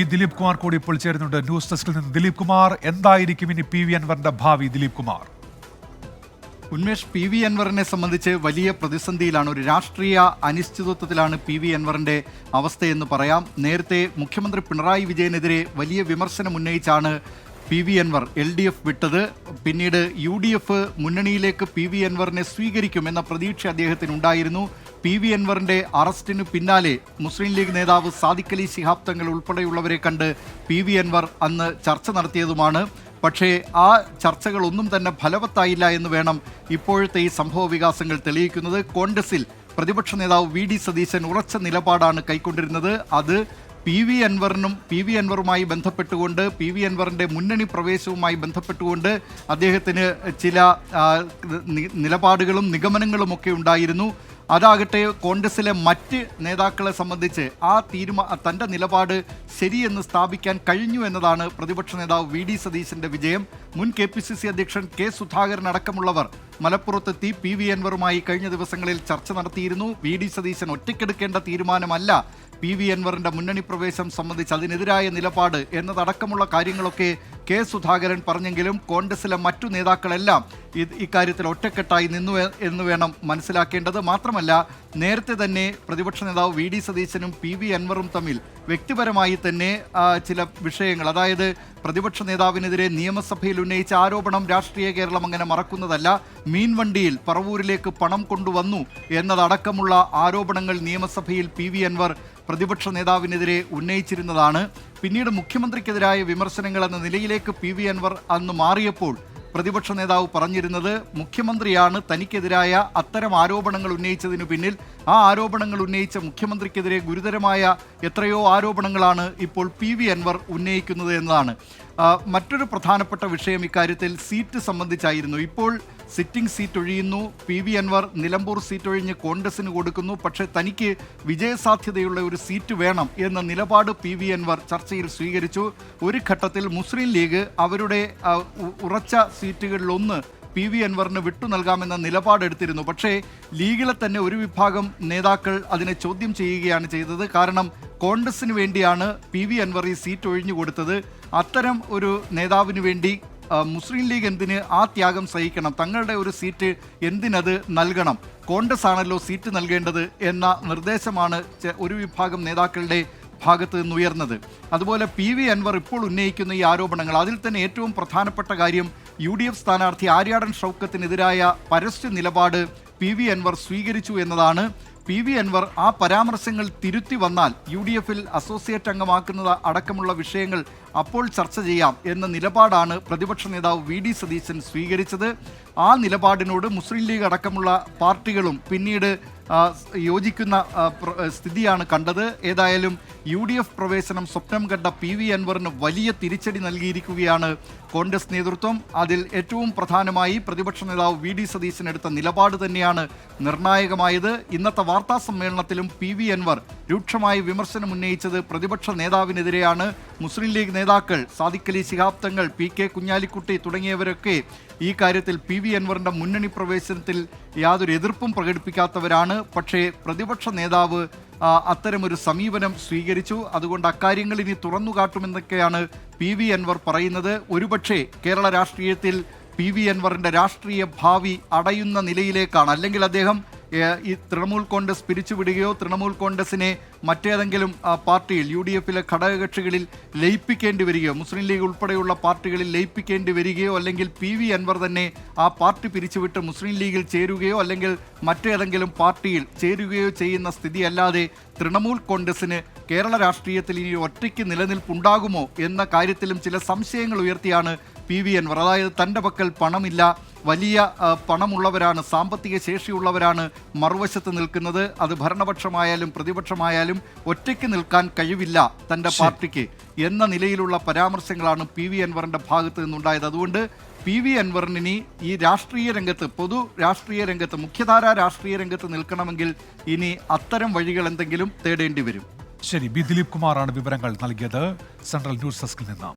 ഈ ദിലീപ് കുമാർ കൂടി ഇപ്പോൾ ചേരുന്നുണ്ട്. ന്യൂസ് ഡെസ്കിൽ നിന്ന് ദിലീപ് കുമാർ എന്തായിരിക്കും ഇനി പി വി അൻവറിന്റെ ഭാവി? ദിലീപ് കുമാർ. ഉന്മേഷ് പി വി അൻവറിനെ സംബന്ധിച്ച് വലിയ പ്രതിസന്ധിയിലാണ്. ഒരു രാഷ്ട്രീയ അനിശ്ചിതത്വത്തിലാണ് പി വി അൻവറിന്റെ അവസ്ഥയെന്ന് പറയാം. നേരത്തെ മുഖ്യമന്ത്രി പിണറായി വിജയനെതിരെ വലിയ വിമർശനം ഉന്നയിച്ചാണ് P V Anwar L D F വിട്ടത്. പിന്നീട് യു ഡി എഫ് മുന്നണിയിലേക്ക് പി വി അൻവറിനെ സ്വീകരിക്കുമെന്ന പ്രതീക്ഷ അദ്ദേഹത്തിനുണ്ടായിരുന്നു. പി വി അൻവറിന്റെ അറസ്റ്റിന് പിന്നാലെ മുസ്ലിം ലീഗ് നേതാവ് സാദിഖ് അലി ശിഹാബ് തങ്ങൾ ഉൾപ്പെടെയുള്ളവരെ കണ്ട് പി വി അൻവർ അന്ന് ചർച്ച നടത്തിയതുമാണ്. പക്ഷേ ആ ചർച്ചകളൊന്നും തന്നെ ഫലവത്തായില്ല എന്ന് വേണം ഇപ്പോഴത്തെ ഈ സംഭവ വികാസങ്ങൾ തെളിയിക്കുന്നത്. കോൺഗ്രസിൽ പ്രതിപക്ഷ നേതാവ് വി ഡി സതീശൻ ഉറച്ച നിലപാടാണ് കൈക്കൊണ്ടിരുന്നത്. അത് പി വി അൻവറിനും പി വി അൻവറുമായി ബന്ധപ്പെട്ടുകൊണ്ട് പി വി അൻവറിന്റെ മുന്നണി പ്രവേശവുമായി ബന്ധപ്പെട്ടുകൊണ്ട് അദ്ദേഹത്തിന് ചില നിലപാടുകളും നിഗമനങ്ങളും ഒക്കെ ഉണ്ടായിരുന്നു. അതാകട്ടെ കോൺഗ്രസിലെ മറ്റ് നേതാക്കളെ സംബന്ധിച്ച് ആ തീരുമാ തന്റെ നിലപാട് ശരിയെന്ന് സ്ഥാപിക്കാൻ കഴിഞ്ഞു എന്നതാണ് പ്രതിപക്ഷ നേതാവ് വി ഡി സതീശന്റെ വിജയം. മുൻ കെ പി സി സി അധ്യക്ഷൻ കെ സുധാകരൻ അടക്കമുള്ളവർ മലപ്പുറത്തെത്തി പി വി അൻവറുമായി കഴിഞ്ഞ ദിവസങ്ങളിൽ ചർച്ച നടത്തിയിരുന്നു. വി ഡി സതീശൻ ഒറ്റയ്ക്കെടുക്കേണ്ട തീരുമാനമല്ല. പി വി അൻവറിന്റെ മുന്നണി പ്രവേശം സംബന്ധിച്ച് അതിനെതിരായ നിലപാട് എന്നതടക്കമുള്ള കാര്യങ്ങളൊക്കെ കെ സുധാകരൻ പറഞ്ഞെങ്കിലും കോൺഗ്രസിലെ മറ്റു നേതാക്കളെല്ലാം ഇക്കാര്യത്തിൽ ഒറ്റക്കെട്ടായി നിന്നു എന്ന് വേണം മനസ്സിലാക്കേണ്ടത്. മാത്രമല്ല നേരത്തെ തന്നെ പ്രതിപക്ഷ നേതാവ് വി ഡി സതീശനും പി വി അൻവറും തമ്മിൽ വ്യക്തിപരമായി തന്നെ ചില വിഷയങ്ങൾ അതായത് പ്രതിപക്ഷ നേതാവിനെതിരെ നിയമസഭയിൽ ഉന്നയിച്ച ആരോപണം രാഷ്ട്രീയ കേരളം അങ്ങനെ മറക്കുന്നതല്ല. മീൻവണ്ടിയിൽ പറവൂരിലേക്ക് പണം കൊണ്ടുവന്നു എന്നതടക്കമുള്ള ആരോപണങ്ങൾ നിയമസഭയിൽ പി വി അൻവർ പ്രതിപക്ഷ നേതാവിനെതിരെ ഉന്നയിച്ചിരുന്നതാണ്. പിന്നീട് മുഖ്യമന്ത്രിക്കെതിരായ വിമർശനങ്ങൾ എന്ന നിലയിലേക്ക് പി വി അൻവർ അന്ന് മാറിയപ്പോൾ പ്രതിപക്ഷ നേതാവ് പറഞ്ഞിരുന്നത് മുഖ്യമന്ത്രിയാണ് തനിക്കെതിരായ അത്തരം ആരോപണങ്ങൾ ഉന്നയിച്ചതിനു പിന്നിൽ. ആ ആരോപണങ്ങൾ ഉന്നയിച്ച മുഖ്യമന്ത്രിക്കെതിരെ ഗുരുതരമായ എത്രയോ ആരോപണങ്ങളാണ് ഇപ്പോൾ പി വി അൻവർ ഉന്നയിക്കുന്നത് എന്നതാണ്. മറ്റൊരു പ്രധാനപ്പെട്ട വിഷയം ഇക്കാര്യത്തിൽ സീറ്റ് സംബന്ധിച്ചായിരുന്നു. ഇപ്പോൾ sitting seat ഒഴിയുന്നു. P V Anwar Nilambur seat ഒഴിഞ്ഞ് കോൺഗ്രസിന് കൊടുക്കുന്നു. പക്ഷേ തനിക്ക് വിജയസാധ്യതയുള്ള ഒരു സീറ്റ് വേണം എന്ന നിലപാട് പി വി അൻവർ ചർച്ചയിൽ സ്വീകരിച്ചു. ഒരു ഘട്ടത്തിൽ മുസ്ലിം ലീഗ് അവരുടെ ഉറച്ച സീറ്റുകളിലൊന്ന് പി വി അൻവറിന് വിട്ടു നൽകാമെന്ന നിലപാടെടുത്തിരുന്നു പക്ഷേ ലീഗിലെ തന്നെ ഒരു വിഭാഗം നേതാക്കൾ അതിനെ ചോദ്യം ചെയ്യുകയാണ് ചെയ്തത്. കാരണം കോൺഗ്രസിന് വേണ്ടിയാണ് പി വി അൻവർ ഈ സീറ്റ് ഒഴിഞ്ഞു കൊടുത്തത്. അത്തരം ഒരു നേതാവിന് വേണ്ടി മുസ്ലിം ലീഗ് എന്തിന് ആ ത്യാഗം സഹിക്കണം? തങ്ങളുടെ ഒരു സീറ്റ് എന്തിനത് നൽകണം? കോൺഗ്രസ് ആണല്ലോ സീറ്റ് നൽകേണ്ടത് എന്ന നിർദ്ദേശമാണ് ഒരു വിഭാഗം നേതാക്കളുടെ ഭാഗത്ത് നിന്ന് ഉയർന്നത്. അതുപോലെ പി വി അൻവർ ഇപ്പോൾ ഉന്നയിക്കുന്ന ഈ ആരോപണങ്ങൾ അതിൽ തന്നെ ഏറ്റവും പ്രധാനപ്പെട്ട കാര്യം യു ഡി എഫ് സ്ഥാനാർത്ഥി ആര്യാടൻ ഷൗക്കത്തിനെതിരായ പരസ്യ നിലപാട് പി വി അൻവർ സ്വീകരിച്ചു എന്നതാണ്. പി വി അൻവർ ആ പരാമർശങ്ങൾ തിരുത്തി വന്നാൽ യു ഡി എഫിൽ അസോസിയേറ്റ് അംഗമാക്കുന്നത് അടക്കമുള്ള വിഷയങ്ങൾ അപ്പോൾ ചർച്ച ചെയ്യാം എന്ന നിലപാടാണ് പ്രതിപക്ഷ നേതാവ് വി ഡി സതീശൻ സ്വീകരിച്ചത്. ആ നിലപാടിനോട് മുസ്ലിം ലീഗ് അടക്കമുള്ള പാർട്ടികളും പിന്നീട് യോജിക്കുന്ന സ്ഥിതിയാണ് കണ്ടത്. ഏതായാലും യു ഡി എഫ് പ്രവേശനം സ്വപ്നം കണ്ട പി വി അൻവറിന് വലിയ തിരിച്ചടി നൽകിയിരിക്കുകയാണ് കോൺഗ്രസ് നേതൃത്വം. അതിൽ ഏറ്റവും പ്രധാനമായി പ്രതിപക്ഷ നേതാവ് വി ഡി സതീശൻ എടുത്ത നിലപാട് തന്നെയാണ് നിർണായകമായത്. ഇന്നത്തെ വാർത്താ സമ്മേളനത്തിലും പി വി അൻവർ രൂക്ഷമായി വിമർശനം ഉന്നയിച്ചത് പ്രതിപക്ഷ നേതാവിനെതിരെയാണ്. മുസ്ലിം ലീഗ് നേതാക്കൾ സാദിഖലി അലി ശിഹാബ് തങ്ങൾ പി കെ കുഞ്ഞാലിക്കുട്ടി തുടങ്ങിയവരൊക്കെ ഈ കാര്യത്തിൽ പി വി അൻവറിന്റെ മുന്നണി പ്രവേശനത്തിൽ യാതൊരു എതിർപ്പും പ്രകടിപ്പിക്കാത്തവരാണ്. പക്ഷേ പ്രതിപക്ഷ നേതാവ് അത്തരമൊരു സമീപനം സ്വീകരിച്ചു. അതുകൊണ്ട് അക്കാര്യങ്ങൾ ഇനി തുറന്നു കാട്ടുമെന്നൊക്കെയാണ് പി വി അൻവർ പറയുന്നത്. ഒരുപക്ഷേ കേരള രാഷ്ട്രീയത്തിൽ പി വി അൻവറിന്റെ രാഷ്ട്രീയ ഭാവി അടയുന്ന നിലയിലേക്കാണ്. അല്ലെങ്കിൽ അദ്ദേഹം ഈ തൃണമൂൽ കോൺഗ്രസ് പിരിച്ചുവിടുകയോ തൃണമൂൽ കോൺഗ്രസിനെ മറ്റേതെങ്കിലും പാർട്ടിയിൽ യു ഡി എഫിലെ ഘടകകക്ഷികളിൽ ലയിപ്പിക്കേണ്ടി വരികയോ മുസ്ലിം ലീഗ് ഉൾപ്പെടെയുള്ള പാർട്ടികളിൽ ലയിപ്പിക്കേണ്ടി വരികയോ അല്ലെങ്കിൽ പി വി അൻവർ തന്നെ ആ പാർട്ടി പിരിച്ചുവിട്ട് മുസ്ലിം ലീഗിൽ ചേരുകയോ അല്ലെങ്കിൽ മറ്റേതെങ്കിലും പാർട്ടിയിൽ ചേരുകയോ ചെയ്യുന്ന സ്ഥിതിയല്ലാതെ തൃണമൂൽ കോൺഗ്രസിന് കേരള രാഷ്ട്രീയത്തിൽ ഇനി ഒറ്റയ്ക്ക് നിലനിൽപ്പുണ്ടാകുമോ എന്ന കാര്യത്തിലും ചില സംശയങ്ങൾ ഉയർത്തിയാണ് പി വി അൻവർ. അതായത് തന്റെ പക്കൽ പണമില്ല വലിയ പണമുള്ളവരാണ് സാമ്പത്തിക ശേഷിയുള്ളവരാണ് മറുവശത്ത് നിൽക്കുന്നത്. അത് ഭരണപക്ഷമായാലും പ്രതിപക്ഷമായാലും ഒറ്റയ്ക്ക് നിൽക്കാൻ കഴിവില്ല തന്റെ പാർട്ടിക്ക് എന്ന നിലയിലുള്ള പരാമർശങ്ങളാണ് പി വി അൻവറിന്റെ ഭാഗത്ത് നിന്നുണ്ടായത്. അതുകൊണ്ട് പി വി അൻവറിനി ഈ രാഷ്ട്രീയ രംഗത്ത് പൊതു രാഷ്ട്രീയ രംഗത്ത് മുഖ്യധാരാ രാഷ്ട്രീയ രംഗത്ത് നിൽക്കണമെങ്കിൽ ഇനി അത്തരം വഴികൾ എന്തെങ്കിലും തേടേണ്ടി വരും. ശരി ബി ദിലീപ് കുമാറാണ് വിവരങ്ങൾ നൽകിയത്. സെൻട്രൽ ന്യൂസ് ഡെസ്കിൽ നിന്ന്.